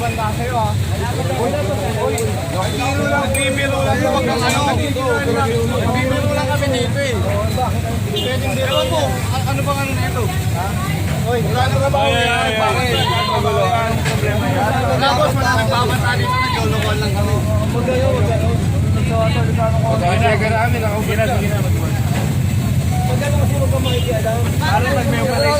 Babanda sa'yo ah. Biro lang, bibiro lang yung mga ano. Bibiro lang kami dito eh. Pwede hindi naman po. Ano bang ano nito? Hoy, wala na ba? Ay, ay, ay. Ang problema yan. Wala po, nagpapata dito na jolokon lang kami. Huwag kayo, huwag kayo. Ginagawa namin ako. Ginagawa namin. Pagkano kasi huwag ka makikialam? Parang nag-memorize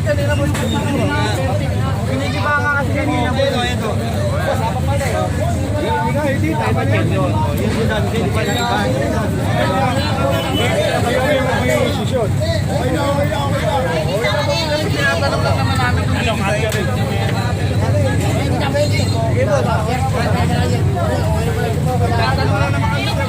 Start kanina mo yung kanina. Pinigiba ka kasi kanina mo. Ito, ito. Pasapag pa na eh. Hindi ka, hindi. Tayo pa niya. Yun yung dami. Hindi pa niya. Kayo yung may isisyon. Okay na, okay na, okay na. Tinatanong lang naman namin kung ano kaya rin. Tatanong lang naman kami.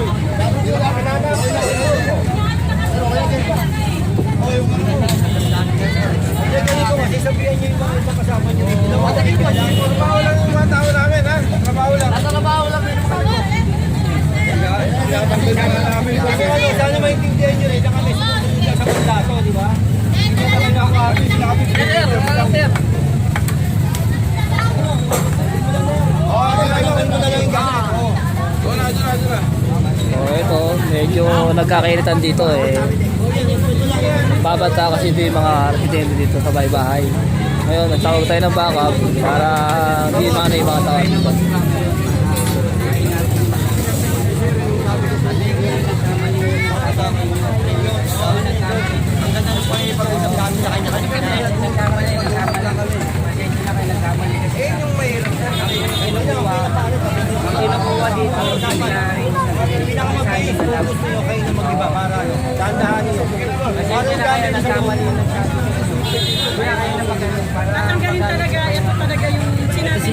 magkakairitan dito eh. Babata kasi ito yung mga residente dito sa bahay-bahay. Ngayon nagtawag tayo ng backup para hindi maano yung mga tao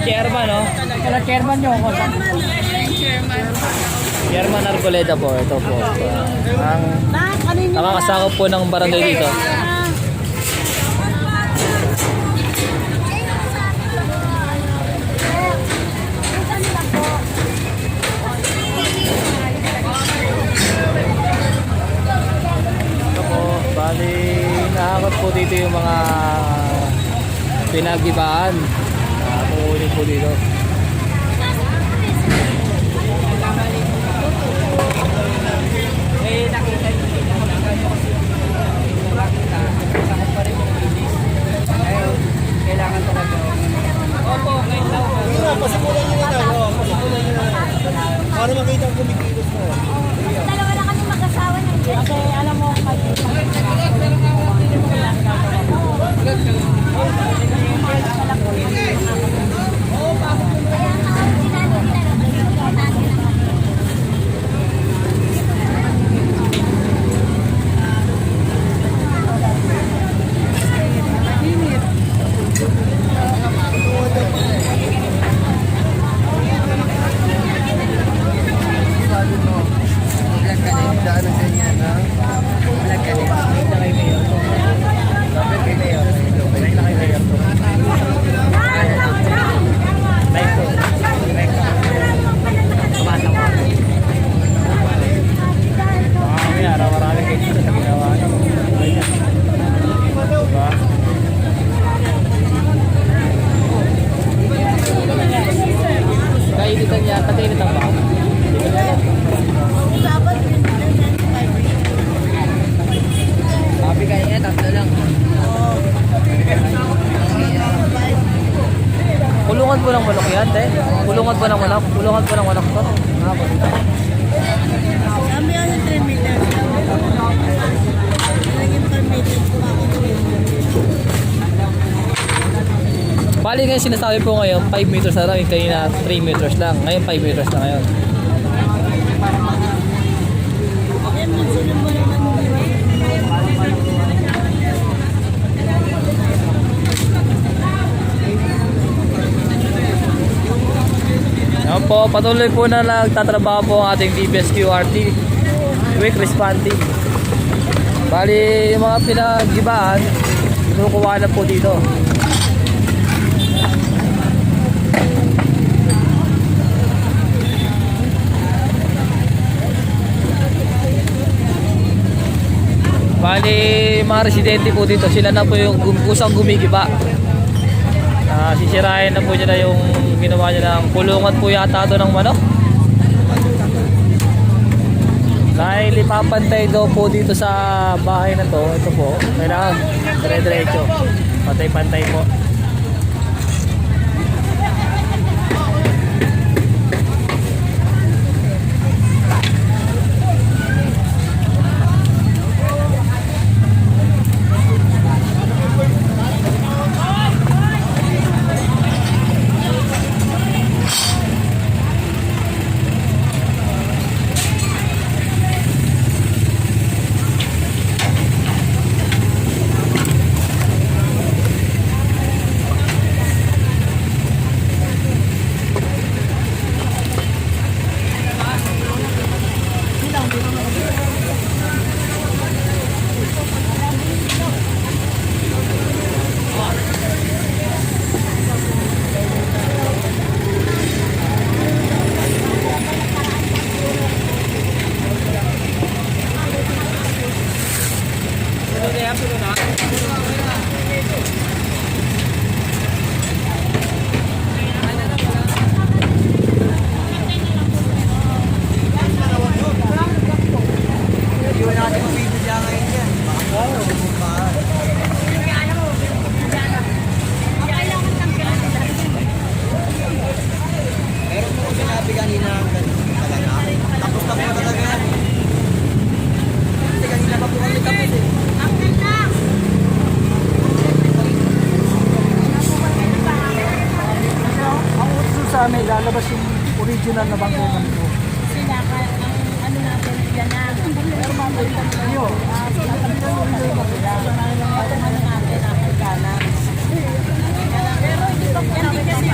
chairman, no? Kala chairman nyo ako. Chairman Arboleda po. Ito po. Ang nakakasakop po ng barangay dito. Bali, nakakot po dito yung mga pinagibaan. Nakukunin po dito. Kailangan talaga. Opo, kailangan. Pasimulan nyo na. oh, Pasimulan nyo na. Para makita ang kumikilos mo. Dalawa na kami mag-asawa na Kasi alam mo, pag Marami, araw-marami kayo dito sa ginawa niyo. Diba? Kainitan niya, katinitan ba? Hindi ko alam. Sabi tatlo lang. Kulungan po ng manok yan, te. Kulungan po ng manok. Kulungan po ng manok to. Kami ano 3 meters. Naging permitted po ako. Bali ngayon sinasabi po ngayon, 5 meters na lang. Yung kanina 3 meters lang. Ngayon 5 meters na ngayon. Minsan mo naman Yan po, patuloy po na nagtatrabaho po ang ating DBS QRT. Quick responding. Bali, yung mga pinagibaan, kinukuha na po dito. Bali, mga residente po dito, sila na po yung kusang gumigiba. Ah, sisirahin na po nila yung ginawa niya ng kulungan po yata ito ng manok. Dahil ipapantay daw po dito sa bahay na to, ito po, kailangan dire-diretso. Pantay-pantay po. Lalabas yung original na bangunan ko. Sila, ka- ang ano natin, yan na. Pero mamay pa kayo. Ah, sa kanila yung hindi mo sila. Ito na natin, ang kagana. Pero hindi pa po namin kasi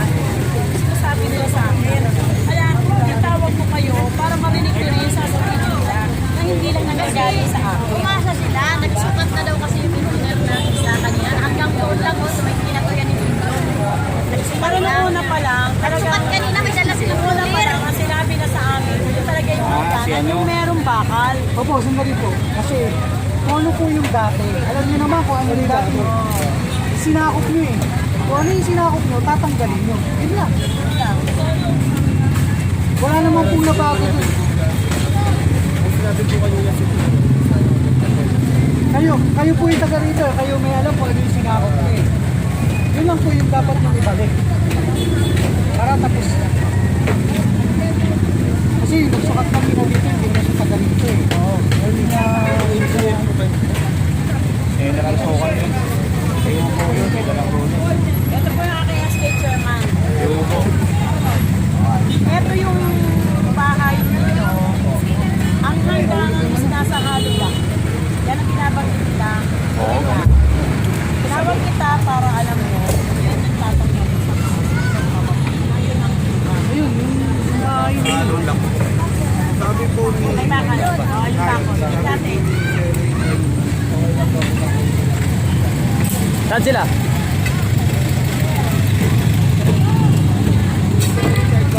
Yan yung merong bakal. Opo, sandali po. Kasi kung ano po yung dati, alam niyo naman kung ano yung dati. Sinakop niyo eh. Kung ano yung sinakop niyo, tatanggalin niyo. Yun lang. Wala naman pong nabago dun. Kayo, kayo po yung taga rito. Kayo may alam kung ano yung sinakop niyo eh. Yun lang po yung dapat nyo ibalik. Para tapos na. Kasi nagsukat kami na dito, hindi na siya taga rito eh. Oo. Hindi na Eh, nakalasukan yun. Ewan ko yun, may dalang rulo. Ito po yung aking estate chairman. Ewan ko. Ito yung bahay nito. Ang hanggang sinasahalo lang. Yan ang binabanggit kita. Oo. Tinawag kita para alam mo, yan ang tatanggap sa Ayun ang Ayun, yung bahay na yun. lang. Sabi po ni... May bakal. Oo, yung bakal. Yung dati. Saan sila?